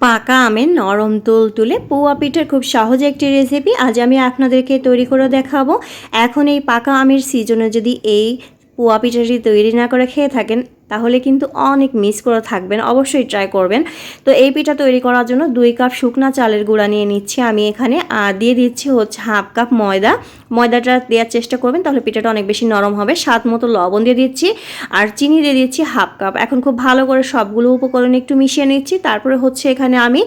পাকা আমের নরম তুল তুলে পোয়া পিঠার খুব সহজ একটি রেসিপি আজ আমি আপনাদেরকে তৈরি করে দেখাবো। এখন এই পাকা আমের সিজনে যদি এই পোয়া পিঠাটি তৈরি না করে খেয়ে থাকেন তাহলে কিন্তু অনেক মিস করে থাকবেন, অবশ্যই ট্রাই করবেন। তো এই পিঠা তৈরি করার জন্য দুই কাপ শুকনা চালের গুঁড়া নিয়ে নিচ্ছি আমি এখানে। আর দিয়ে দিচ্ছি হচ্ছে হাফ কাপ ময়দা। ময়দাটা দেওয়ার চেষ্টা করবেন, তাহলে পিঠাটা অনেক বেশি নরম হবে। স্বাদ মতো লবণ দিয়ে দিচ্ছি আর চিনি দিয়ে দিচ্ছি হাফ কাপ এখন খুব ভালো করে সবগুলো উপকরণ একটু মিশিয়ে নিচ্ছি, তারপরে হচ্ছে এখানে আমি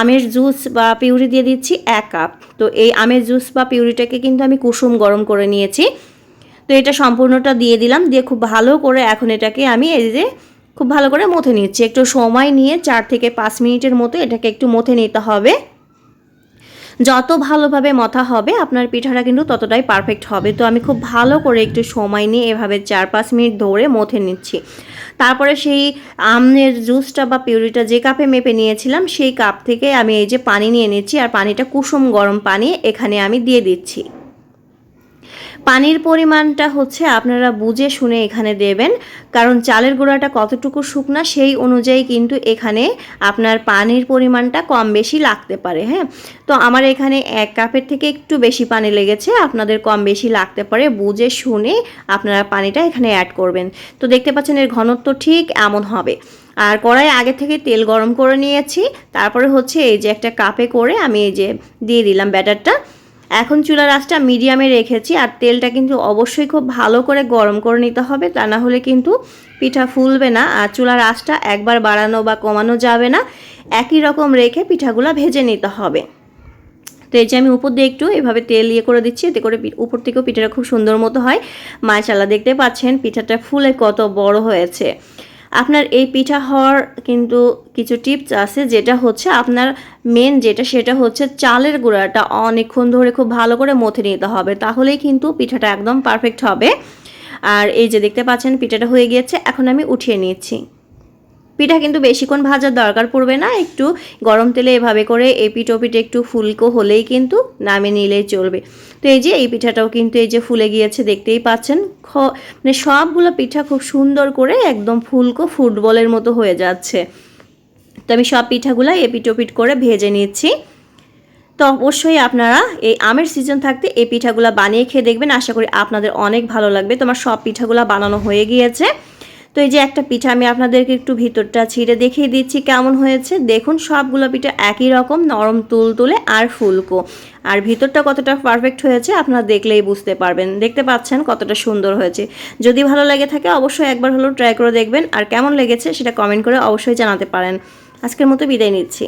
আমের জুস বা পিউরি দিয়ে দিচ্ছি এক কাপ তো এই আমের জুস বা পিউরিটাকে কিন্তু আমি কুসুম গরম করে নিয়েছি। তো এটা সম্পূর্ণটা দিয়ে দিলাম, দিয়ে খুব ভালো করে এখন এটাকে আমি এই যে খুব ভালো করে মথে নিচ্ছি। একটু সময় নিয়ে চার থেকে পাঁচ মিনিটের মতো এটাকে একটু মথে নিতে হবে। যত ভালোভাবে মথা হবে, আপনার পিঠাটা কিন্তু ততটাই পারফেক্ট হবে। তো আমি খুব ভালো করে একটু সময় নিয়ে এভাবে চার পাঁচ মিনিট ধরে মথে নিচ্ছি। তারপরে সেই আমের জুসটা বা পিউরিটা যে কাপে মেপে নিয়েছিলাম, সেই কাপ থেকে আমি এই যে পানি নিয়ে নিচ্ছি, আর পানিটা কুসুম গরম পানি এখানে আমি দিয়ে দিচ্ছি। পানির পরিমাণটা হচ্ছে আপনারা বুঝে শুনে এখানে দেবেন, কারণ চালের গুঁড়াটা কতটুকু শুকনা সেই অনুযায়ী কিন্তু এখানে আপনার পানির পরিমাণটা কম বেশি লাগতে পারে হ্যাঁ? তো আমার এখানে এক কাপের থেকে একটু বেশি পানি লেগেছে, আপনাদের কম বেশি লাগতে পারে, বুঝে শুনে আপনারা পানিটা এখানে অ্যাড করবেন। তো দেখতে পাচ্ছেন এর ঘনত্ব ঠিক এমন হবে। আর কড়াই আগে থেকে তেল গরম করে নিয়েছি, তারপরে হচ্ছে এই যে একটা কাপে করে আমি এই যে দিয়ে দিলাম ব্যাটারটা। এখন চুলার আঁচটা মিডিয়ামে রেখেছি আর তেলটা কিন্তু অবশ্যই খুব ভালো করে গরম করে নিতে হবে, তা না হলে কিন্তু পিঠা ফুলবে না আর চুলার আঁচটা একবার বাড়ানো বা কমানো যাবে না, একই রকম রেখে পিঠাগুলো ভেজে নিতে হবে। তো এই যে আমি উপর দিয়ে একটু এভাবে তেল ইয়ে করে দিচ্ছি, এতে করে উপর থেকেও পিঠাটা খুব সুন্দর মতো হয়। মাশাল্লাহ দেখতে পাচ্ছেন পিঠাটা ফুলে কত বড় হয়েছে। আপনার এই পিঠা হওয়ার কিন্তু কিছু টিপস আছে, যেটা হচ্ছে আপনার মেন যেটা সেটা হচ্ছে চালের গুঁড়াটা অনেকক্ষণ ধরে খুব ভালো করে মথে নিতে হবে, তাহলেই কিন্তু পিঠাটা একদম পারফেক্ট হবে। আর এই যে দেখতে পাচ্ছেন, পিঠাটা হয়ে গিয়েছে, এখন আমি উঠিয়ে নিচ্ছি। পিঠা কিন্তু বেশিক্ষণ ভাজার দরকার পড়বে না, একটু গরম তেলে এভাবে করে এই পিঠো পিঠে একটু ফুলকো হলেই কিন্তু নামে নিলেই চলবে। তো এই যে এই পিঠাটাও কিন্তু এই যে ফুলে গিয়েছে, দেখতেই পাচ্ছেন, খ মানে সবগুলো পিঠা খুব সুন্দর করে একদম ফুলকো ফুটবলের মতো হয়ে যাচ্ছে। তো আমি সব পিঠাগুলো এপিটোপিট করে ভেজে নিচ্ছি। তো অবশ্যই আপনারা এই আমের সিজন থাকতে এই পিঠাগুলো বানিয়ে খেয়ে দেখবেন। আশা করি আপনাদের অনেক ভালো লাগবে। তোমার সব পিঠাগুলো বানানো হয়ে গিয়েছে। তো এই যে একটা পিঠা, আমি আপনাদেরকে একটু ভিতরটা ছিঁড়ে দেখিয়ে দিচ্ছি কেমন হয়েছে। দেখুন, সবগুলো পিঠা একই রকম, নরম তুল তুলে আর ফুলকো। আর ভিতরটা কতটা পারফেক্ট হয়েছে, আপনারা দেখলেই বুঝতে পারবেন। দেখতে পাচ্ছেন কতটা সুন্দর হয়েছে। যদি ভালো লেগে থাকে, অবশ্যই একবার হলেও ট্রাই করে দেখবেন। আর কেমন লেগেছে, সেটা কমেন্ট করে অবশ্যই জানাতে পারেন। আজকের মতো বিদায় নিচ্ছি।